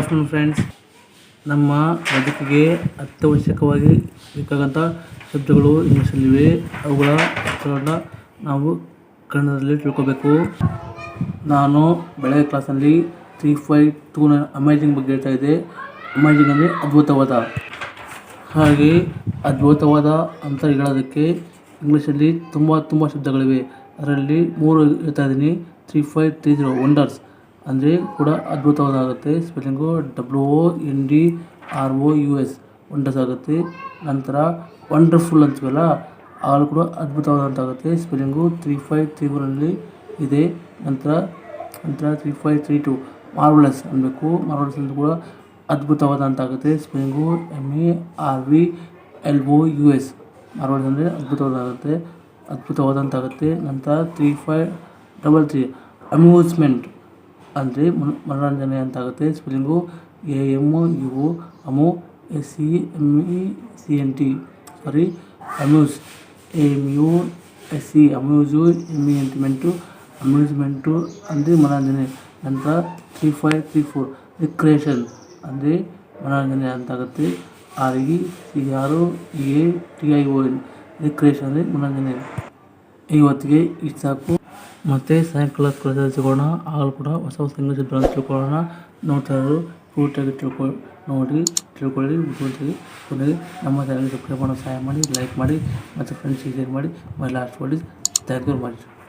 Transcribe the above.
Afternoon friends ನಮ್ಮ ಬದುಕಿಗೆ ಅತ್ಯವಶ್ಯಕವಾಗಿ ಬೇಕಾದಂಥ ಶಬ್ದಗಳು ಇಂಗ್ಲೀಷಲ್ಲಿವೆ ಅವುಗಳ ಅರ್ಥಗಳನ್ನು ನಾವು ಕನ್ನಡದಲ್ಲಿ ತಿಳ್ಕೋಬೇಕು. ನಾನು ಬೆಳೆ ಕ್ಲಾಸಲ್ಲಿ ತ್ರೀ ಫೈ ನೈನ್ ಅಮೇಜಿಂಗ್ ಬಗ್ಗೆ ಹೇಳ್ತಾ ಇದ್ದೆ. ಅಮೇಜಿಂಗ್ ಅಂದರೆ ಅದ್ಭುತವಾದ. ಹಾಗೆ ಅದ್ಭುತವಾದ ಅಂತ ಹೇಳೋದಕ್ಕೆ ಇಂಗ್ಲೀಷಲ್ಲಿ ತುಂಬ ತುಂಬ ಶಬ್ದಗಳಿವೆ. ಅದರಲ್ಲಿ ಮೂರು ಹೇಳ್ತಾ ಇದ್ದೀನಿ. Three five three zero wonders ಅಂದರೆ ಕೂಡ ಅದ್ಭುತವಾಗುತ್ತೆ. Spelling W O N D R O U S wonders ಆಗುತ್ತೆ ನಂತರ ವಂಡರ್ಫುಲ್ ಅಂತೀವಲ್ಲ ಆಗಲು ಕೂಡ ಅದ್ಭುತವಾದಂತ ಆಗುತ್ತೆ ಸ್ಪೆಲ್ಲಿಂಗು ತ್ರೀ ಫೈವ್ ತ್ರೀ ಫೋರಲ್ಲಿ ಇದೆ. ನಂತರ ನಂತರ three five three two marvellous ಅನ್ನಬೇಕು ಮಾರ್ವಲಸ್ ಅಂತ ಕೂಡ ಅದ್ಭುತವಾದ ಅಂತ ಆಗುತ್ತೆ spelling M A R V L O U S marvellous ಅಂದರೆ ಅದ್ಭುತವಾದಾಗುತ್ತೆ ಅದ್ಭುತವಾದಂತಾಗುತ್ತೆ. ನಂತರ three five double three amusement ಅಂದರೆ ಮನ ಮನೋರಂಜನೆ ಅಂತ ಆಗುತ್ತೆ spelling A, M, U, amu, S C M, E, C, N, T. Sorry, amuse, A, M, U, S C amuse, M, E ಎಂಟಿಮೆಂಟು amusement ಅಂದರೆ ಮನೋರಂಜನೆ ನಂತರ three five, three four recreation ಅಂದರೆ ಮನೋರಂಜನೆ ಅಂತಾಗುತ್ತೆ. R, E, C, R A, T, I, O, N recreation ಅಂದರೆ ಮನೋರಂಜನೆ ಇವತ್ತಿಗೆ ಇಷ್ಟು ಸಾಕು. ಮತ್ತು ಸಾಯಂಕಾಲ ಸಿಗೋಣ ಆಗಲೂ ಕೂಡ ಹೊಸ ಹೊಸ ಇಂಗ್ಲೀಷ್ ಬರೋದು ತಿಳ್ಕೊಳ್ಳೋಣ ನೋಡ್ತಾ ಇರೋರು ಫ್ರೂಟಾಗಿ ತಿಳ್ಕೊ, ನೋಡಿ ತಿಳ್ಕೊಳ್ಳಿ ಉಟ್ಕೊಳ್ತೀವಿ ಕೊನೆಗೆ ನಮ್ಮ ಚಾನಲ್ ಸಬ್ಸ್ಕ್ರೈಬ್ ಮಾಡೋ ಸಹಾಯ ಮಾಡಿ ಲೈಕ್ ಮಾಡಿ, ಮತ್ತು ಫ್ರೆಂಡ್ಸಿಗೆ ಶೇರ್ ಮಾಡಿ my last is thank you ಮಾಡಿ